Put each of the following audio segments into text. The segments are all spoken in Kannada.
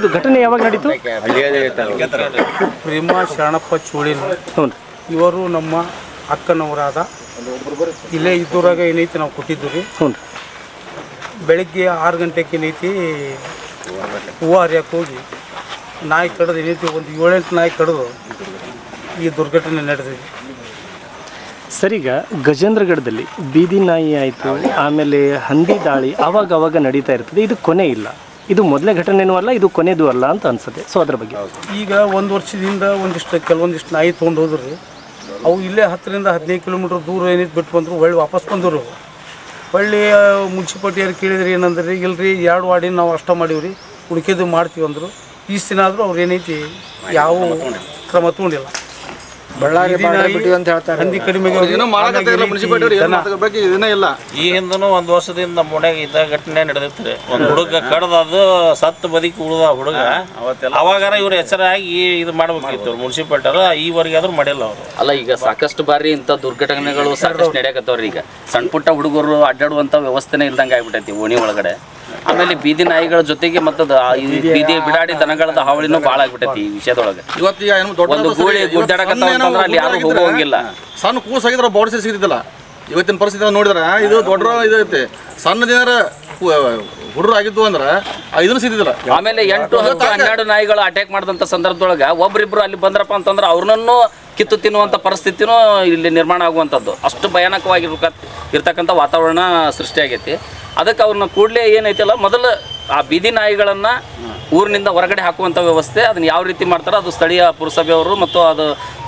ಇದು ಘಟನೆ ಯಾವಾಗ ನಡೀತು? ಪ್ರೇಮ ಶರಣಪ್ಪ ಚೋಳಿ ಹ್ಞೂ. ಇವರು ನಮ್ಮ ಅಕ್ಕನವರಾದ ಇಲ್ಲೇ ಇದ್ದೂರಾಗ ಏನೈತಿ ನಾವು ಕೊಟ್ಟಿದ್ದು ರೀ ಹ್ಞೂ. ಬೆಳಿಗ್ಗೆ ಆರು ಗಂಟೆಗೆ ಏನೈತಿ ಹೂವು ಹರಿಯಕ್ಕೆ ಹೋಗಿ ನಾಯಿ ಕಡ್ದು ಏನೈತಿ ಒಂದು ಏಳೆಂಟು ನಾಯಿ ಕಡ್ದು ಈ ದುರ್ಘಟನೆ ನಡೆದಿದೆ. ಸರಿಗ ಗಜೇಂದ್ರಗಢದಲ್ಲಿ ಬೀದಿ ನಾಯಿ ಆಯಿತು ಆಮೇಲೆ ಹಂದಿ ದಾಳಿ ಅವಾಗ ಅವಾಗ ನಡೀತಾ ಇರ್ತದೆ. ಇದು ಕೊನೆ ಇಲ್ಲ. ಇದು ಮೊದಲೇ ಘಟನೆನೂ ಅಲ್ಲ, ಇದು ಕೊನೆದು ಅಲ್ಲ ಅಂತ ಅನ್ಸುತ್ತೆ. ಸೊ ಅದ್ರ ಬಗ್ಗೆ. ಈಗ ಒಂದು ವರ್ಷದಿಂದ ಒಂದಿಷ್ಟು ಕೆಲವೊಂದಿಷ್ಟು ನಾಯಿ ತೊಗೊಂಡು ಹೋದ್ರಿ ಅವು ಇಲ್ಲೇ ಹತ್ತರಿಂದ ಹದಿನೈದು ಕಿಲೋಮೀಟ್ರ್ ದೂರ ಏನೈತಿ ಬಿಟ್ಟು ಬಂದರು, ಹೊಳ್ಳಿ ವಾಪಸ್ ಬಂದರು ಹೊಳ್ಳಿ ಮುನ್ಸಿಪಾಲ್ಟಿಯವ್ರು ಕೇಳಿದ್ರಿ ಏನಂದ್ರಿ, ಇಲ್ರಿ, ಎರಡು ವಾರ್ಡಿನ ನಾವು ಅಷ್ಟ ಮಾಡೀವ್ರಿ, ಹುಡುಕಿದ್ದು ಮಾಡ್ತೀವಿ ಅಂದರು. ಈ ದಿನ ಆದರೂ ಅವ್ರು ಏನೈತಿ, ಯಾವ ಕ್ರಮ ತಗೊಂಡಿಲ್ಲ. ಬಳ್ಳಾರಿ ಅಂತ ಹೇಳ್ತಾರೆ. ಈ ಹಿಂದನು ಒಂದ್ ವರ್ಷದಿಂದ ನಮ್ಮ ಮನ್ಯಾಗ ಇದ್ದ ಘಟನೆ ನಡೆದಿತ್ತು ಒಂದ್ ಹುಡುಗ ಕಡ್ದದು ಸತ್ತು ಬದುಕಿ ಉಳಿದ ಹುಡುಗ. ಅವಾಗಾರ ಇವ್ರು ಎಚ್ಚರಾಗಿ ಇದು ಮಾಡ್ಬೇಕಿತ್ತು ಮುನ್ಸಿಪಾಲ್ಟರ್ ಈವರೆಗೆ ಆದ್ರೂ ಮಾಡಿಲ್ಲ ಅವರು. ಅಲ್ಲ ಈಗ ಸಾಕಷ್ಟು ಬಾರಿ ಇಂಥ ದುರ್ಘಟನೆಗಳು ಸಾಕಷ್ಟು ನಡೆಯಕತ್ತವ್ರಿ ಈಗ. ಸಣ್ಣ ಪುಟ್ಟ ಹುಡುಗರು ಅಡ್ಡಾಡುವಂತ ವ್ಯವಸ್ಥೆನೇ ಇಲ್ದಂಗ ಆಗ್ಬಿಟ್ಟೈತಿ ಓಣಿ ಒಳಗಡೆ. ಆಮೇಲೆ ಬೀದಿ ನಾಯಿಗಳ ಜೊತೆಗೆ ಮತ್ತದ ಈ ಬೀದಿ ಬಿಡಾಡಿ ದನಗಳದ ಹಾವಳಿನೂ ಭಾಳ ಆಗ್ಬಿಟ್ಟೈತಿ ಈ ವಿಷಯದೊಳಗೆ. ಇವತ್ತು ಈಗ ಏನು ದೊಡ್ಡ ಒಂದು ಗೂಳಿ ಗುಡ್ಡಾಡಕತ್ತಾವ ಅಂತಂದ್ರೆ ಅಲ್ಲಿ ಯಾರು ಹೋಗೋಂಗಿಲ್ಲ. ಸಣ್ಣ ಕೂಸ್ ಆಗಿದ್ರೆ ಬಾಡಿ ಸಿಗ್ತಿದ್ದಿಲ್ಲ. ಇವತ್ತಿನ ಪರಿಸ್ಥಿತಿ ನೋಡಿದ್ರೆ ಇದು ದೊಡ್ಡ ಇದೈತಿ ಸಣ್ಣ ದಿನ ಹುಡುಗರು ಆಗಿದ್ದು ಅಂದ್ರೆ ಇದನ್ನು ಸಿಗ್ತಿದ್ದಿಲ್ಲ. ಆಮೇಲೆ ಎಂಟು ಹತ್ತು ಹನ್ನೆರಡು ನಾಯಿಗಳು ಅಟ್ಯಾಕ್ ಮಾಡಿದಂಥ ಸಂದರ್ಭದೊಳಗೆ ಒಬ್ರಿಬ್ರು ಅಲ್ಲಿ ಬಂದ್ರಪ್ಪ ಅಂತಂದ್ರೆ ಅವ್ರನ್ನೂ ಕಿತ್ತು ತಿನ್ನುವಂಥ ಪರಿಸ್ಥಿತಿನೂ ಇಲ್ಲಿ ನಿರ್ಮಾಣ ಆಗುವಂಥದ್ದು. ಅಷ್ಟು ಭಯಾನಕವಾಗಿರ್ಬೇಕ ಇರ್ತಕ್ಕಂಥ ವಾತಾವರಣ ಸೃಷ್ಟಿಯಾಗೈತಿ. ಅದಕ್ಕೆ ಅವ್ರನ್ನ ಕೂಡಲೇ ಏನೈತಲ್ಲ ಮೊದಲು ಆ ಬೀದಿ ನಾಯಿಗಳನ್ನು ಊರಿನಿಂದ ಹೊರಗಡೆ ಹಾಕುವಂಥ ವ್ಯವಸ್ಥೆ ಅದನ್ನು ಯಾವ ರೀತಿ ಮಾಡ್ತಾರೋ ಅದು ಸ್ಥಳೀಯ ಪುರಸಭೆಯವರು ಮತ್ತು ಅದು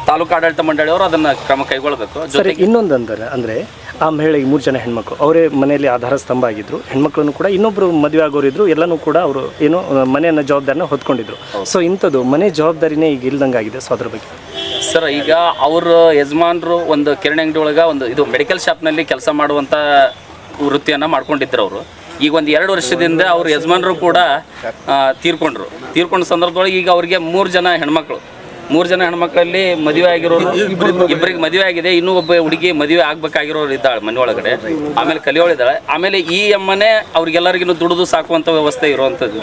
ತಾಲೂಕು ಆಡಳಿತ ಮಂಡಳಿಯವರು ಅದನ್ನು ಕ್ರಮ ಕೈಗೊಳ್ಬೇಕು. ಸರಿ ಜೊತೆಗೆ ಇನ್ನೊಂದು ಅಂದರೆ ಅಂದರೆ ಆ ಮಹಿಳೆಗೆ ಮೂರು ಜನ ಹೆಣ್ಮಕ್ಳು ಅವರೇ ಮನೆಯಲ್ಲಿ ಆಧಾರ ಸ್ತಂಭ ಆಗಿದ್ದರು ಹೆಣ್ಮಕ್ಳನ್ನು ಕೂಡ ಇನ್ನೊಬ್ಬರು ಮದುವೆ ಆಗೋರಿದ್ರು ಎಲ್ಲನೂ ಕೂಡ ಅವರು ಏನು ಮನೆಯನ್ನು ಜವಾಬ್ದಾರಿನ ಹೊತ್ಕೊಂಡಿದ್ರು. ಸೊ ಇಂಥದ್ದು ಮನೆ ಜವಾಬ್ದಾರಿನೇ ಈಗ ಇಲ್ದಂಗೆ ಆಗಿದೆ ಸೊ ಅದ್ರ ಬಗ್ಗೆ. ಸರ್, ಈಗ ಅವ್ರ ಯಜಮಾನರು ಒಂದು ಕಿರಾಣಿ ಅಂಗಡಿ ಒಳಗೆ ಒಂದು ಇದು ಮೆಡಿಕಲ್ ಶಾಪ್ನಲ್ಲಿ ಕೆಲಸ ಮಾಡುವಂಥ ವೃತ್ತಿಯನ್ನು ಮಾಡ್ಕೊಂಡಿದ್ರು ಅವರು. ಈಗ ಒಂದು ಎರಡು ವರ್ಷದಿಂದ ಅವ್ರ ಯಜಮಾನರು ಕೂಡ ತೀರ್ಕೊಂಡ್ರು. ತೀರ್ಕೊಂಡ ಸಂದರ್ಭದೊಳಗೆ ಈಗ ಅವ್ರಿಗೆ ಮೂರು ಜನ ಹೆಣ್ಮಕ್ಳು. ಮೂರು ಜನ ಹೆಣ್ಮಕ್ಳಲ್ಲಿ ಮದುವೆ ಆಗಿರೋರು ಇಬ್ಬರಿಗೆ ಮದುವೆ ಆಗಿದೆ. ಇನ್ನೂ ಒಬ್ಬ ಹುಡುಗಿ ಮದುವೆ ಆಗ್ಬೇಕಾಗಿರೋರು ಇದ್ದಾಳೆ ಮನೆ ಒಳಗಡೆ. ಆಮೇಲೆ ಕಲಿಯೋಳಿದ್ದಾಳೆ ಆಮೇಲೆ ಈ ಅಮ್ಮನೆ ಅವ್ರಿಗೆಲ್ಲರಿಗೂ ದುಡಿದು ಸಾಕುವಂಥ ವ್ಯವಸ್ಥೆ ಇರುವಂಥದ್ದು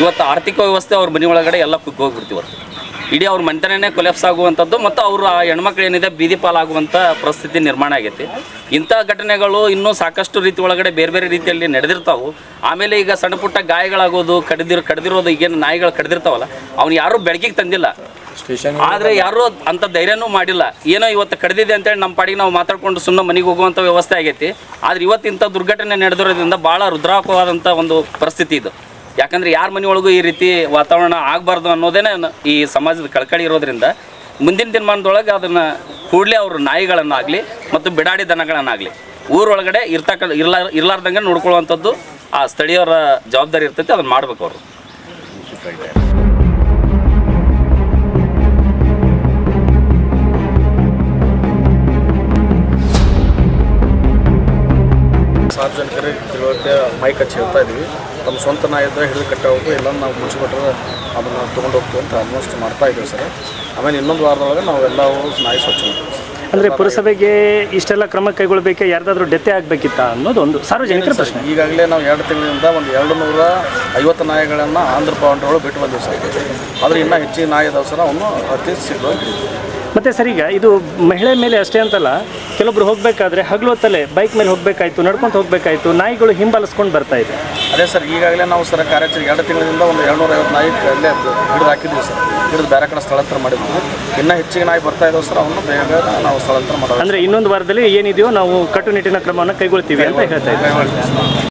ಇವತ್ತು ಆರ್ಥಿಕ ವ್ಯವಸ್ಥೆ ಅವ್ರ ಮನೆ ಒಳಗಡೆ ಎಲ್ಲ ಕುಗ್ಗಿ ಹೋಗ್ಬಿಡ್ತೀವಿ ಇವತ್ತು. ಇಡೀ ಅವ್ರ ಮನೆತನೇ ಕೊಲೆಪ್ಸ್ ಆಗುವಂಥದ್ದು ಮತ್ತು ಅವರು ಆ ಹೆಣ್ಮಕ್ಳು ಏನಿದೆ ಬೀದಿ ಪಾಲಾಗುವಂಥ ಪರಿಸ್ಥಿತಿ ನಿರ್ಮಾಣ ಆಗೈತಿ. ಇಂಥ ಘಟನೆಗಳು ಇನ್ನೂ ಸಾಕಷ್ಟು ರೀತಿ ಒಳಗಡೆ ಬೇರೆ ಬೇರೆ ರೀತಿಯಲ್ಲಿ ನಡೆದಿರ್ತಾವು. ಆಮೇಲೆ ಈಗ ಸಣ್ಣ ಪುಟ್ಟ ಗಾಯಗಳಾಗೋದು ಕಡಿದಿರ್ ಕಡಿದಿರೋದು ಈಗೇನು ನಾಯಿಗಳು ಕಡಿದಿರ್ತಾವಲ್ಲ ಅವ್ನು ಯಾರೂ ಬೆಳಕಿಗೆ ತಂದಿಲ್ಲ. ಆದರೆ ಯಾರೂ ಅಂಥ ಧೈರ್ಯನೂ ಮಾಡಿಲ್ಲ. ಏನೋ ಇವತ್ತು ಕಡಿದಿದೆ ಅಂತೇಳಿ ನಮ್ಮ ಪಾಡಿಗೆ ನಾವು ಮಾತಾಡ್ಕೊಂಡು ಸುಮ್ಮನೆ ಮನೆಗೆ ಹೋಗುವಂಥ ವ್ಯವಸ್ಥೆ ಆಗೈತಿ. ಆದರೆ ಇವತ್ತು ಇಂಥ ದುರ್ಘಟನೆ ನಡೆದಿರೋದ್ರಿಂದ ಭಾಳ ರುದ್ರಾಕವಾದಂಥ ಒಂದು ಪರಿಸ್ಥಿತಿ ಇದು. ಯಾಕಂದ್ರೆ ಯಾರ ಮನೆಯೊಳಗೂ ಈ ರೀತಿ ವಾತಾವರಣ ಆಗಬಾರ್ದು ಅನ್ನೋದೇನೆ ಈ ಸಮಾಜದ ಕಳಕಳಿ ಇರೋದ್ರಿಂದ ಮುಂದಿನ ದಿನಮಾನದೊಳಗೆ ಅದನ್ನು ಕೂಡಲೇ ಅವರು ನಾಯಿಗಳನ್ನಾಗಲಿ ಮತ್ತು ಬಿಡಾಡಿ ದನಗಳನ್ನಾಗಲಿ ಊರೊಳಗಡೆ ಇರ್ತಕ್ಕ ಇರ್ಲಾ ಇರ್ಲಾರ್ದಂಗೆ ನೋಡ್ಕೊಳ್ಳುವಂಥದ್ದು ಆ ಸ್ಥಳೀಯರ ಜವಾಬ್ದಾರಿ ಇರ್ತೈತಿ, ಅದನ್ನು ಮಾಡ್ಬೇಕು ಅವರು. ಸಾರ್ವಜನಿಕರಿಗೆ ಮೈಕ್ ಹಚ್ಚಿ ಹೇಳ್ತಾ ಇದೀವಿ. ತಮ್ಮ ಸ್ವಂತ ನಾಯಿ ಇದ್ದರೆ ಹಿಡಿದು ಕಟ್ಟೋದು ಎಲ್ಲ ನಾವು ಮುಚ್ಚಿಬಿಟ್ರೆ ಅದನ್ನು ತೊಗೊಂಡು ಹೋಗ್ತೀವಿ ಅಂತ ಆಲ್ಮೋಸ್ಟ್ ಮಾಡ್ತಾ ಇದ್ದೀವಿ ಸರ್. ಆಮೇಲೆ ಇನ್ನೊಂದು ವಾರದೊಳಗೆ ನಾವು ಎಲ್ಲವೂ ನಾಯಿ ಸ್ವಚ್ಛ ಮಾಡ್ತೀವಿ. ಅಂದರೆ ಪುರಸಭೆಗೆ ಇಷ್ಟೆಲ್ಲ ಕ್ರಮ ಕೈಗೊಳ್ಳಬೇಕೆ ಯಾರ್ದಾದ್ರೂ ಡೆತ್ತೆ ಆಗಬೇಕಿತ್ತ ಅನ್ನೋದು ಒಂದು ಸಾರ್ವಜನಿಕರ ಪ್ರಶ್ನೆ. ಈಗಾಗಲೇ ನಾವು ಎರಡು ತಿಂಗಳಿಂದ ಒಂದು ಎರಡು ನೂರ ಐವತ್ತು ನಾಯಿಗಳನ್ನು ಆಂಧ್ರ ಪಾಂಡ್ರಗಳು ಬಿಟ್ಟು ಬಂದಿವಿ ಸರ್. ಆದರೆ ಇನ್ನೂ ಹೆಚ್ಚಿನ ನಾಯಿ ಇದಾವೆ ಸರ್ ಅವನು ಅತಿ ಶೀಘ್ರ ಮತ್ತೆ ಸರ್ ಈಗ ಇದು ಮಹಿಳೆ ಮೇಲೆ ಅಷ್ಟೇ ಅಂತಲ್ಲ ಕೆಲವೊಬ್ರು ಹೋಗಬೇಕಾದ್ರೆ ಹಗಲು ಹೊತ್ತಲ್ಲೇ ಬೈಕ್ ಮೇಲೆ ಹೋಗಬೇಕಾಯ್ತು ನಡ್ಕೊಂಡು ಹೋಗಬೇಕಾಯ್ತು ನಾಯಿಗಳು ಹಿಂಬಾಲಿಸ್ಕೊಂಡು ಬರ್ತಾ ಇದೆ. ಅದೇ ಸರ್ ಈಗಾಗಲೇ ನಾವು ಸರ್ ಕಾರ್ಯಾಚರಣೆ ಎರಡು ತಿಂಗಳಿಂದ ಒಂದು ಏಳ್ನೂರ ಐವತ್ತು ನಾಯಿ ಅಲ್ಲೇ ಹಿಡಿದು ಹಾಕಿದ್ವಿ ಸರ್. ಹಿಡಿದು ಬೇರೆ ಕಡೆ ಸ್ಥಳಾಂತರ ಮಾಡಿದ್ವಿ ಇನ್ನೂ ಹೆಚ್ಚಿಗೆ ನಾಯಿ ಬರ್ತಾ ಇದ್ದಾವೆ ಸರ್ ಅವನು ಬೇಗ ನಾವು ಸ್ಥಳಾಂತರ ಮಾಡೋದು ಅಂದರೆ ಇನ್ನೊಂದು ವಾರದಲ್ಲಿ ಏನಿದೆಯೋ ನಾವು ಕಟ್ಟುನಿಟ್ಟಿನ ಕ್ರಮವನ್ನು ಕೈಗೊಳ್ತೀವಿ ಅಂತ ಹೇಳ್ತಾ ಇದ್ದೀವಿ